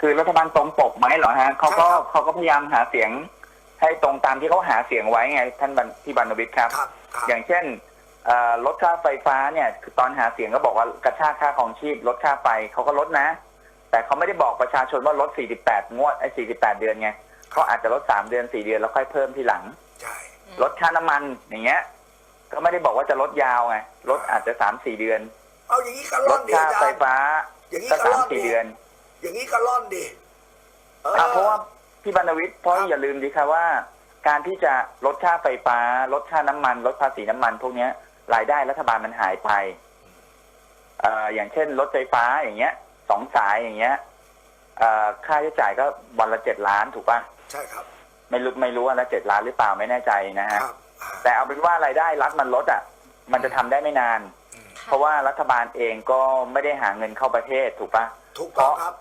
คือรัฐบาลตรงปกไหมเหรอฮะเขาก็ใช่ครับเขาก็พยายามหาเสียงให้ตรงตามที่เขาหาเสียงไว้ไง ท่านบันพี่บรรณวิทย์ครับครับครับ อย่างเช่นเอ่อลดค่าไฟฟ้าเนี่ยคือตอนหาเสียงก็บอกว่ากระชากค่าของชีพลดค่าไฟเขาก็ลดนะ แต่เขาไม่ได้บอกประชาชนว่าลด 48 งวดไอ้48 เดือนไงเขาอาจจะลด 3 เดือน 4 เดือนแล้วค่อยเพิ่มทีหลังใช่ลดค่าน้ำมันอย่างเงี้ย ก็ไม่ได้บอกว่าจะลดยาวไงลดอาจจะ 3-4 เดือน เอาอย่างนี้ก็ลล่อดนดิค่าอาจารไฟย์ฟ้าอย่างนี้ก็ก็ล่อน3-4ดิเดือน อย่างนี้ก็ล่อนดิเออ อะเพราะว่าพี่บรรณวิทย์เพราะครับ อย่าลืมดิครับว่า การที่จะลดค่าไฟฟ้า ลดค่าน้ำมัน ลดภาษีน้ำมัน พวกเนี้ยรายได้รัฐบาลมันหายไปเอ่ออย่างเช่น รถไฟฟ้าอย่างเงี้ยสองสายอย่างเงี้ยเอ่อค่าใช้จ่ายก็วันละเจ็ดล้านถูกป่ะใช่ครับไม่รู้ไม่รู้ว่าละเจ็ดล้านหรือเปล่าไม่แน่ใจนะคฮะรับอ่า แต่เอาเป็นว่ารายได้รัฐมันลดอะ มันจะทำได้ไม่นาน เพราะว่ารัฐบาลเองก็ไม่ได้หาเงินเข้าประเทศถูกป่ะถูกต้องครับ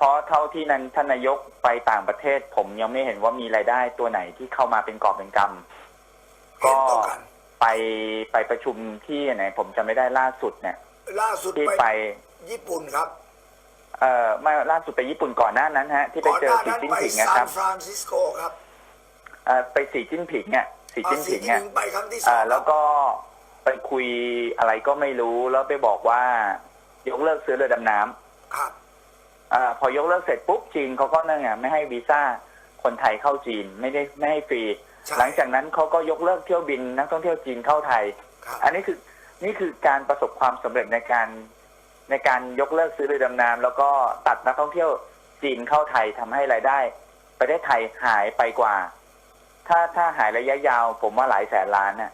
เพราะเท่าที่นั้นท่านนายกไปต่างประเทศ ผมยังไม่เห็นว่ามีรายได้ตัวไหนที่เข้ามาเป็นกอบเป็นกำเห็ก็นตรงกันไปไปประชุมที่ไหน ผมจำไม่ได้ล่าสุดเนี่ย ล่าสุดที่ไปไปญี่ปุ่นครับ เอ่อไม่ล่าสุดไปญี่ปุ่นก่อนหน้านั้นฮะ ที่ไปก่อนเจหอน้าสีนั้นจิ้นไปผิงนะซาครันบฟรานซิสโกครับเอ่อไปสีจิ้นผิงเนี่ยสีจิ้นอ่าสีผิงจิ้เนี่ยนผิงไปครั้งที่สอเอ่งอแล้วก็ไปคุยอะไรก็ไม่รู้แล้วไปบอกว่ายกเลิกซื้อเรือดำน้ำครับเอ่อพอยกเลิกเสร็จปุ๊บจีนเขาก็นั่นไงไม่ให้วีซ่าคนไทยเข้าจีนไม่ได้ไม่ให้ฟรีใช่หลังจากนั้นเขาก็ยกเลิกเที่ยวบินนักท่องเที่ยวจีนเข้าไทยครับอันนี้คือนี่คือการประสบความสำเร็จในการในการยกเลิกซื้อเรือดำน้ำแล้วก็ตัดนักท่องเที่ยวจีนเข้าไทยทำให้รายได้ประเทศไทยหายไปกว่า ถ้าถ้าหายระยะยาวผมว่าหลายแสนล้านน่ะ